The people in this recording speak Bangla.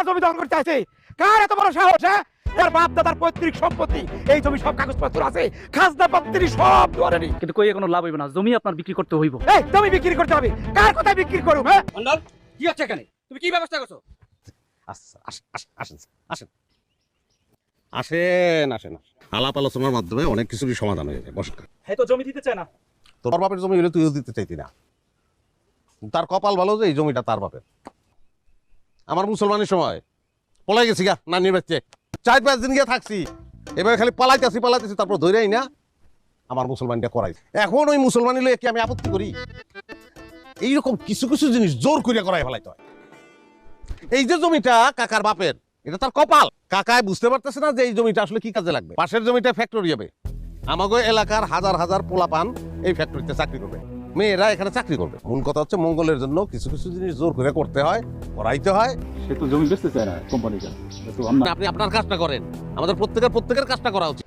আমার জমি দখল করতে আছে কার এত বড় সাহস হ্যাঁ? তার বাপ দাদার পৈতৃক সম্পত্তি এই জমি সব কাগজপত্র আছে খাজনা পত্রি সব দুয়ারে কিন্তু কই কোনো লাভ হইবে না জমি আপনার বিক্রি করতে হইব। এই জমি বিক্রি করতে হবে। কার কোথায় বিক্রি করুম হ্যাঁ? মন্ডল কি হচ্ছে এখানে? তুমি কি ব্যবস্থা করছ? আচ্ছা, আস- আস- আসেন আসেন। আসেন আসেন। আলাপ আলোচনার মাধ্যমে অনেক কিছুরই সমাধান হয়ে যায়। বসকা হ্যাঁ তো জমি দিতে চায় না। তোর বাপের জমি হলে তুইও দিতে চাইতি না। তার কপাল ভালো যে এই জমিটা তার বাপের। আমার মুসলমানের সময়। পলাই গেছি গা, নানির বাচ্চে চার পাঁচ দিন গিয়ে থাকছি। এবার খালি পালাইতেছি পালাইতেছি, তারপর ধরেই না আমার মুসলমানটা করাই। এখন ওই মুসলমানি লয়ে কি আমি আপত্তি করি? এইরকম কিছু কিছু জিনিস জোর করিয়া করাই ফেলাইতে হয়। এই যে জমিটা কাকার বাপের, এটা তার কপাল। কাকায় বুঝতে পারতেছে না যে এই জমিটা আসলে কি কাজে লাগবে। পাশের জমিটা ফ্যাক্টরি হবে। আমাগো এলাকার হাজার হাজার পোলাপান এই ফ্যাক্টরিতে চাকরি করবে। মেয়েরা এখানে চাকরি করবে। মূল কথা হচ্ছে মঙ্গলের জন্য কিছু কিছু জিনিস জোর করে করতে হয় করাইতে হয়। সে তো জমি বেচতে চায় না কোম্পানিটা। আপনি আপনার কাজটা করেন। আমাদের প্রত্যেকের প্রত্যেকের কাজটা করা উচিত।